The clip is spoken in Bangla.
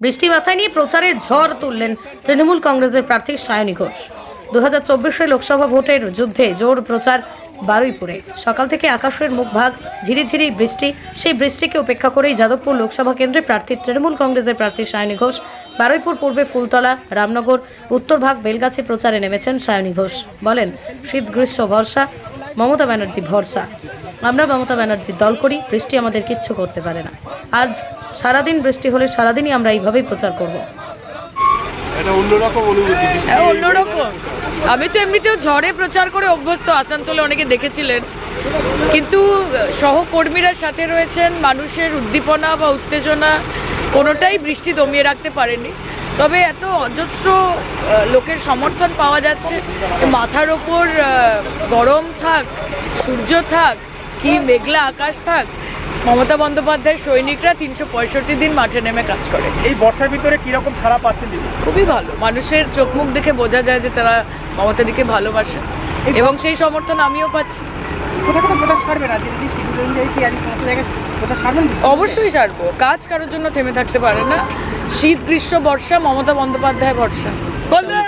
বৃষ্টি মাথায় নিয়ে প্রচারে ঝড় তুললেন তৃণমূল কংগ্রেসের প্রার্থী সায়নী ঘোষ। দু হাজার লোকসভা ভোটের যুদ্ধে জোর প্রচার বারুইপুরে। সকাল থেকে আকাশের মুখভাগ ঝিরিঝিরি বৃষ্টি। সেই বৃষ্টিকে উপেক্ষা করেই যাদবপুর লোকসভা কেন্দ্রে প্রার্থী তৃণমূল কংগ্রেসের প্রার্থী সায়নী ঘোষ। বারুইপুর পূর্বে ফুলতলা, রামনগর উত্তরভাগ বেলগাছি প্রচারে নেমেছেন সায়নী ঘোষ। বলেন শীত গ্রীষ্ম ভরসা, মমতা ব্যানার্জি ভরসা। আমরা মমতা ব্যানার্জির দল করি বৃষ্টি আমাদের কিচ্ছু করতে পারে না। আজ সারাদিন বৃষ্টি হলে সারাদিনই আমরা এইভাবেই প্রচার করব। এটা অন্যরকম অনুভূতি। বৃষ্টি হ্যাঁ আমি তো এমনিতেও ঝড়ে প্রচার করে অভ্যস্ত আসানসোলে অনেকে দেখেছিলেন। কিন্তু সহকর্মীরা সাথে রয়েছেন মানুষের উদ্দীপনা বা উত্তেজনা কোনোটাই বৃষ্টি দমিয়ে রাখতে পারেনি। তবে এত অজস্র লোকের সমর্থন পাওয়া যাচ্ছে মাথার ওপর গরম থাক সূর্য থাক কি মেঘলা আকাশ থাক মমতা বন্দ্যোপাধ্যায়ের সৈনিকরা তিনশো পঁয়ষট্টি দিন মাঠে নেমে কাজ করে। এই বর্ষার ভিতরে কীরকম সারা পাচ্ছেন দিদি? খুবই ভালো। মানুষের চোখ মুখ দেখে বোঝা যায় যে তারা মমতাদিকে ভালোবাসে। এবং সেই সমর্থন আমিও পাচ্ছি। অবশ্যই সারবো। কাজ কারোর জন্য থেমে থাকতে পারে না। শীত গ্রীষ্ম বর্ষা মমতা বন্দ্যোপাধ্যায় ভরসা।